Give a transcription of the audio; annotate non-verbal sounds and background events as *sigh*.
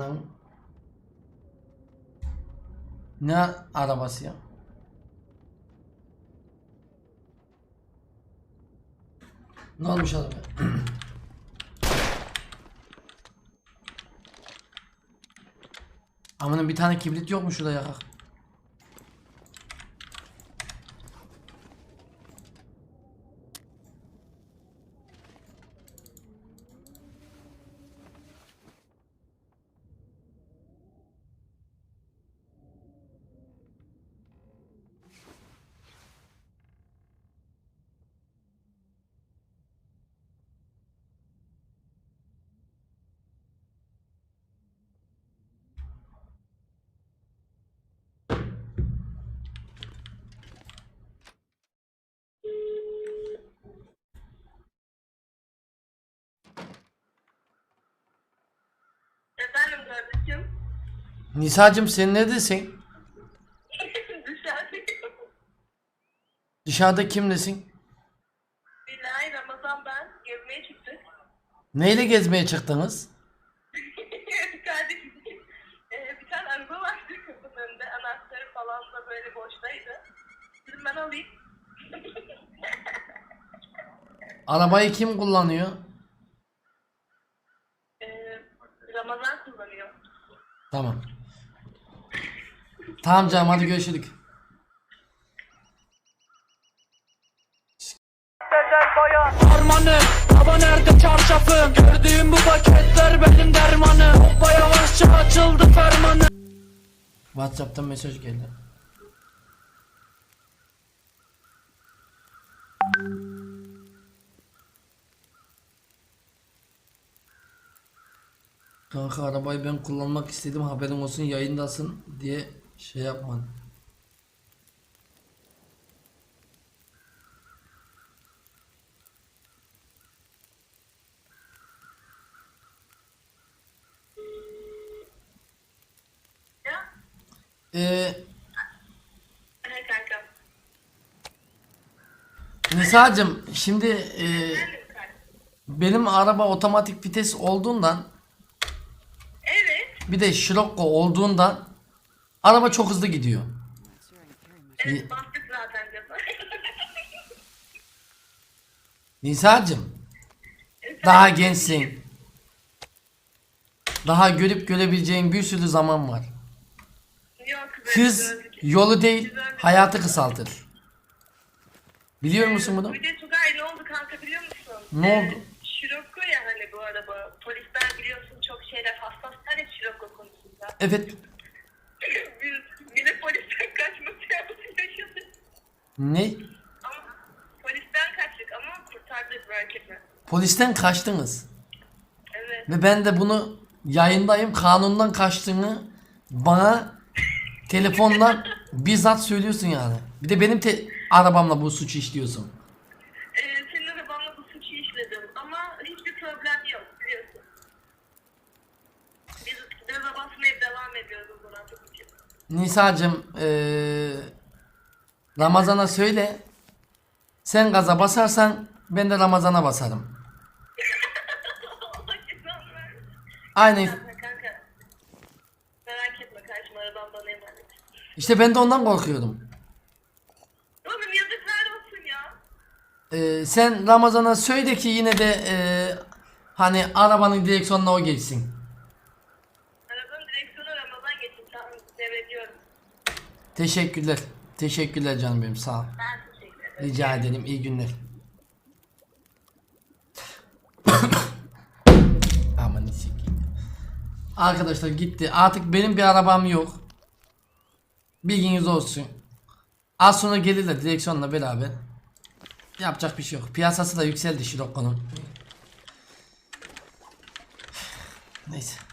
Anam. Ne arabası ya? Ne olmuş araba? *clears throat* Amanın bir tane kibrit yok mu şurada yakak? Kardeşim. Nisa'cığım sen neredesin? *laughs* Dışarıdayım. Dışarıda kimlesin? Billahi Ramazan ben. Gezmeye çıktık. Neyle gezmeye çıktınız? *laughs* kardeşim. Ee, bir tane araba vardı kapının önünde. Anahtarı falan da böyle boştaydı. Dedim ben alayım. *laughs* Arabayı kim kullanıyor? Ee, Ramazan kullanıyor. Tamam. Tamam canım hadi görüşürük. Harmanı Baba nerede çarşafım Gördüğüm bu paketler benim dermanım Hoppa yavaşça açıldı fermanı WhatsApp'tan mesaj geldi. Kanka arabayı ben kullanmak istedim haberin olsun yayındasın diye şey yapmadım. Ya? Ee. Nisa'cığım şimdi e, benim araba otomatik vites olduğundan. Bir de Scirocco olduğundan araba çok hızlı gidiyor. Evet bastık zaten gaza. *laughs* Nisa'cığım daha gençsin. Daha görüp görebileceğin bir sürü zaman var. Yok Hız gördük. yolu değil hayatı kısaltır. Biliyor musun bunu? Bir de Tugay ne oldu kanka biliyor musun? Ne Ee, oldu? Şirokko ya hani bu araba. Çok şeyler hassaslar ya Şirokko konusunda. *laughs* Evet. Biz bir de polisten kaçma seansı yaşadık. Ne? Ama polisten kaçtık ama kurtardık merak etme. Polisten kaçtınız. Evet. Ve ben de bunu yayındayım. Kanundan kaçtığını bana telefondan *laughs* bizzat söylüyorsun yani. Bir de benim te- arabamla bu suçu işliyorsun. Ee, senin arabanla bu suçu işledim ama hiçbir problem yok biliyorsun. Biz gaza basmaya devam ediyoruz o zaman çok için. Nisa'cığım eee Ramazan'a söyle. Sen gaza basarsan ben de Ramazan'a basarım. *laughs* Aynen. Kanka kanka. Merak etme kardeşim araban bana emanet. İşte ben de ondan korkuyorum. Oğlum yazıklar olsun ya. Eee, sen Ramazan'a söyle ki yine de eee, hani arabanın direksiyonuna o geçsin. Arabanın direksiyonu Ramazan geçin. Tamam devrediyorum. Teşekkürler. Teşekkürler canım benim sağ ol. Ben teşekkür ederim. Rica ederim. iyi günler. *coughs* Aman sikeyim. Arkadaşlar gitti. Artık benim bir arabam yok. Bilginiz olsun. Az sonra gelirler direksiyonla beraber. Yapacak bir şey yok. Piyasası da yükseldi Scirocco'nun. Neyse.